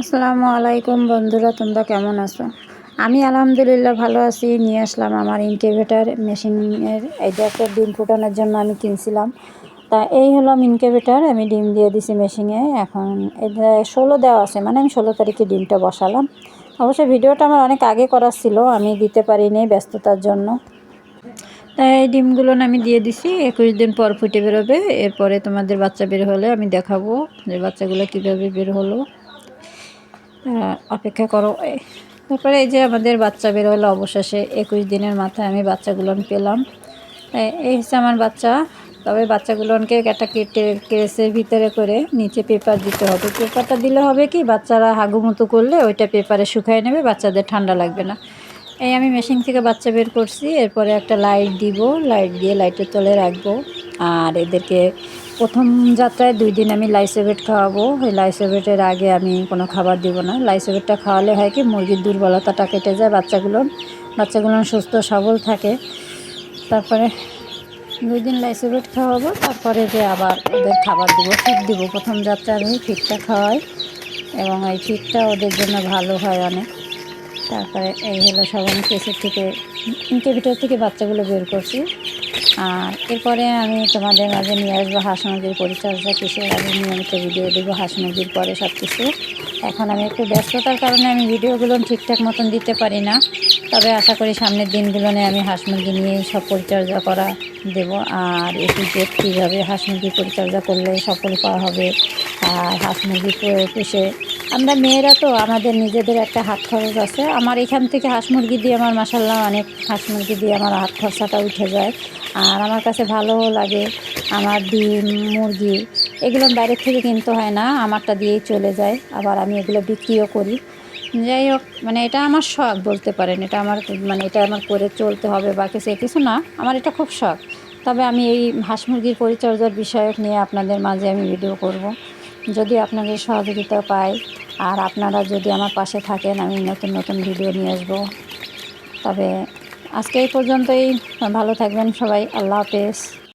আসসালামু আলাইকুম বন্ধুরা, তোমরা কেমন আছো? আমি আলহামদুলিল্লাহ ভালো আছি। নিয়ে আসলাম আমার ইনকিউবেটার মেশিনের এইটা একটা ডিম ফুটানোর জন্য আমি কিনছিলাম। তা এই হলো ইনকিউবেটার আমি ডিম দিয়ে দিছি মেশিনে এখন এটা ষোলো দেওয়া আছে মানে আমি ষোলো তারিখে ডিমটা বসালাম। অবশ্য ভিডিওটা আমার অনেক আগে করার ছিল, আমি দিতে পারিনি ব্যস্ততার জন্য। তাই এই ডিমগুলো আমি দিয়ে দিছি, একুশ দিন পর ফুটে বেরোবে। এরপরে তোমাদের বাচ্চা বের হলে আমি দেখাবো যে বাচ্চাগুলো কীভাবে বের হলো। অপেক্ষা করো। তারপরে এই যে আমাদের বাচ্চা বের হলো অবশেষে, একুশ দিনের মাথায় আমি বাচ্চাগুলো পেলাম। এই হচ্ছে আমার বাচ্চা। তবে বাচ্চাগুলোকে একটা কেটে, কেসের ভিতরে করে নিচে পেপার দিতে হবে। পেপারটা দিলে হবে কি, বাচ্চারা হাগুমতো করলে ওইটা পেপারে শুকায় নেবে, বাচ্চাদের ঠান্ডা লাগবে না। এই আমি মেশিন থেকে বাচ্চা বের করছি, এরপরে একটা লাইট দিব, লাইট দিয়ে লাইটের তলে রাখব। আর এদেরকে প্রথম যাত্রায় দুই দিন আমি লাইসোভেট খাওয়াবো। ওই লাইসোভেটের আগে আমি কোনো খাবার দিব না। লাইসোভেটটা খাওয়ালে হয় কি, মুরগির দুর্বলতাটা কেটে যায়, বাচ্চাগুলো বাচ্চাগুলো সুস্থ, সবল থাকে। তারপরে দুই দিন লাইসোভেট খাওয়াবো। তারপরে যে আবার ওদের খাবার দিব ফিট দিব। প্রথম যাত্রা আমি ফিটটা খাওয়াই এবং এই ফিটটা ওদের জন্য ভালো হয় অনেক। তারপরে এই হলো সব আমি কেসের থেকে ইনকিউবেটর থেকে বাচ্চাগুলো বের করছি। আর এরপরে আমি তোমাদের মাঝে নিয়ে আসব হাঁস মুরগির পরিচর্যা, কিসের আমি নিয়মিত ভিডিও দেবো, হাঁস মুরগির পরে সব কিছু এখন আমি একটু ব্যস্ততার কারণে আমি ভিডিওগুলো ঠিকঠাক মতন দিতে পারি না। তবে আশা করি সামনের দিনগুলোনে আমি হাঁস মুরগি নিয়েই সব পরিচর্যা করা দেব। আর এটি জেট কীভাবে হাঁস মুরগি পরিচর্যা করলে সফল পাওয়া হবে, আর হাঁস মুরগি পুষে আমরা মেয়েরা তো আমাদের নিজেদের একটা হাত খরচ আছে। আমার এখান থেকে হাঁস মুরগি দিয়ে আমার মাসাল্লাহ অনেক হাঁস মুরগি দিয়ে আমার হাত খরচাটা উঠে যায়। আর আমার কাছে ভালোও লাগে, আমার ডিম, মুরগি এগুলো বাইরের থেকে কিনতে হয় না, আমারটা দিয়েই চলে যায়। আবার আমি এগুলো বিক্রিও করি। যাই হোক মানে এটা আমার শখ বলতে পারেন। এটা আমার মানে এটা আমার করে চলতে হবে বা কিছু কিছু না, আমার এটা খুব শখ। তবে আমি এই হাঁস মুরগির পরিচর্যার বিষয়ক নিয়ে আপনাদের মাঝে আমি ভিডিও করব। যদি আপনাদের সহযোগিতা পাই আর আপনারা যদি আমার পাশে থাকেন, আমি নতুন নতুন ভিডিও নিয়ে আসব। তবে আজকে এই পর্যন্তই। ভালো থাকবেন সবাই। আল্লাহ হাফেজ।